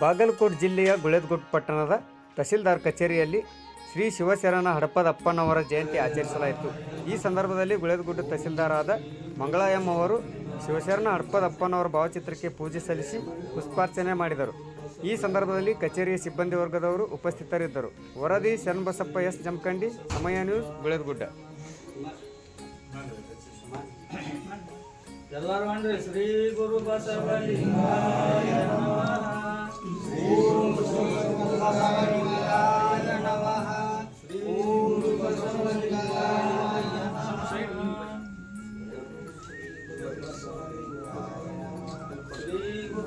ಬಾಗಲಕೋಟೆ ಜಿಲ್ಲೆಯ ಗುಳೇದಗುಡ್ ಪಟ್ಟಣದ ತಹಸೀಲ್ದಾರ್ ಕಚೇರಿಯಲ್ಲಿ ಶ್ರೀ ಶಿವಶರಣ ಹಡಪದಪ್ಪನವರ ಜಯಂತಿ ಆಚರಿಸಲಾಯಿತು. ಈ ಸಂದರ್ಭದಲ್ಲಿ ಗುಳೇದಗುಡ್ಡ ತಹಸೀಲ್ದಾರಾದ ಮಂಗಳಾಯಮ್ಮ ಅವರು ಶಿವಶರಣ ಹಡಪದಪ್ಪನವರ ಭಾವಚಿತ್ರಕ್ಕೆ ಪೂಜೆ ಸಲ್ಲಿಸಿ ಪುಷ್ಪಾರ್ಚನೆ ಮಾಡಿದರು. ಈ ಸಂದರ್ಭದಲ್ಲಿ ಕಚೇರಿಯ ಸಿಬ್ಬಂದಿ ವರ್ಗದವರು ಉಪಸ್ಥಿತರಿದ್ದರು. ವರದಿ ಶರಣಬಸಪ್ಪ ಎಸ್ ಜಮಖಂಡಿ, ಸಮಯ ನ್ಯೂಸ್ ಗುಳೆದಗುಡ್ಡ ಎಲ್ಲರೂ ಶ್ರೀ ಗುರು ನಮಃ.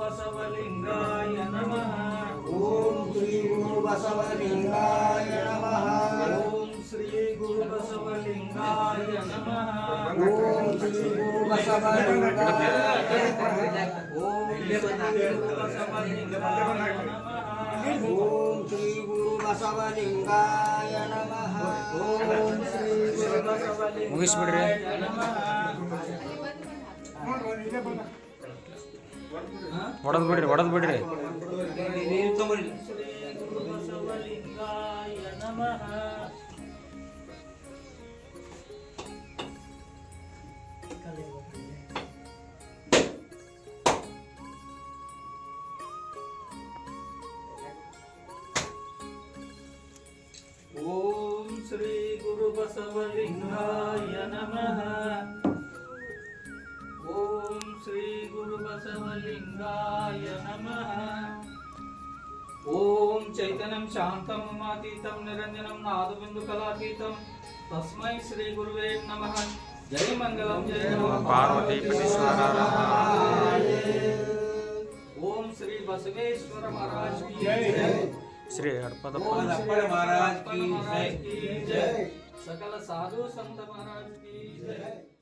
बसवलिङ्गाय नमः। ॐ श्री गुरु बसवलिङ्गाय नमः। ओम श्री गुरु बसवलिङ्गाय नमः। ॐ श्री गुरु बसवलिङ्गाय ओम श्री गुरु बसवलिङ्गाय नमः। ॐ श्री गुरु बसवलिङ्गाय नमः। ॐ श्री गुरु बसवलिङ्गाय नमः ಹೊಡೆದ್ ಬಿಡ್ರಿ ಹೊಡೆದ್ ಬಿಡ್ರಿ. ಓಂ ಶ್ರೀ ಗುರು ಬಸವಲಿಂಗಾಯ ನಮಃ. शिवलिङ्गाय नमः। ॐ चैतन्यं शान्तं उमातीतं निरञ्जनं नादबिन्दुकलातीतं। तस्मै श्री गुरुवे नमः। जय मंगलम जय पार्वती ॐ श्री बसवेश्वर महाराज की जय। श्री अर्पद हरपद महाराज की जय। सकल साधु संत महाराज की जय।